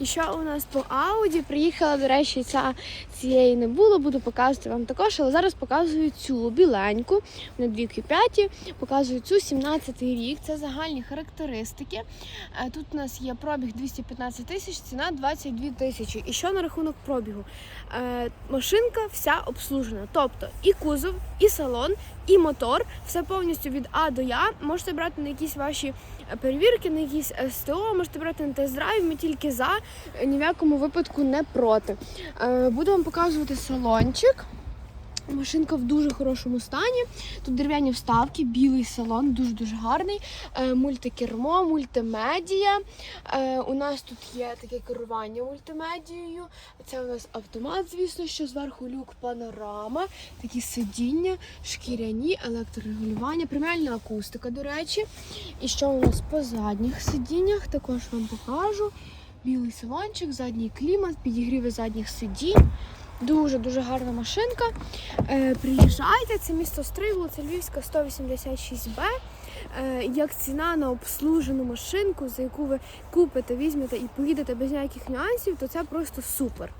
І що у нас по Ауді? Приїхала, до речі, ця цієї не було, буду показувати вам також, але зараз показую цю біленьку. Дві Q5, показую цю 17 рік. Це загальні характеристики. Е, Тут у нас є пробіг 215 тисяч, ціна 22 тисячі. І що на рахунок пробігу? Е, Машинка вся обслужена. Тобто і кузов, і салон, і мотор, все повністю від А до Я. Можете брати на якісь ваші е, перевірки, на якісь СТО, можете брати на тест-драйв, ми тільки за, ні в якому випадку не проти. Е, Буду вам показувати салончик. Машинка в дуже хорошому стані. Тут дерев'яні вставки, білий салон, дуже-дуже гарний. Е, мультикермо, мультимедія. Е, у нас тут є таке керування мультимедією. Це у нас автомат, звісно, що зверху люк панорама, такі сидіння, шкіряні, електрорегулювання, преміальна акустика, до речі. І що у нас по задніх сидіннях, також вам покажу. Білий салончик, задній клімат, підігріви задніх сидінь. Дуже-дуже гарна машинка. Е, приїжджайте, це місто Стригло, це Львівська 186Б. Е, як ціна на обслужену машинку, за яку ви купите, візьмете і поїдете без ніяких нюансів, то це просто супер.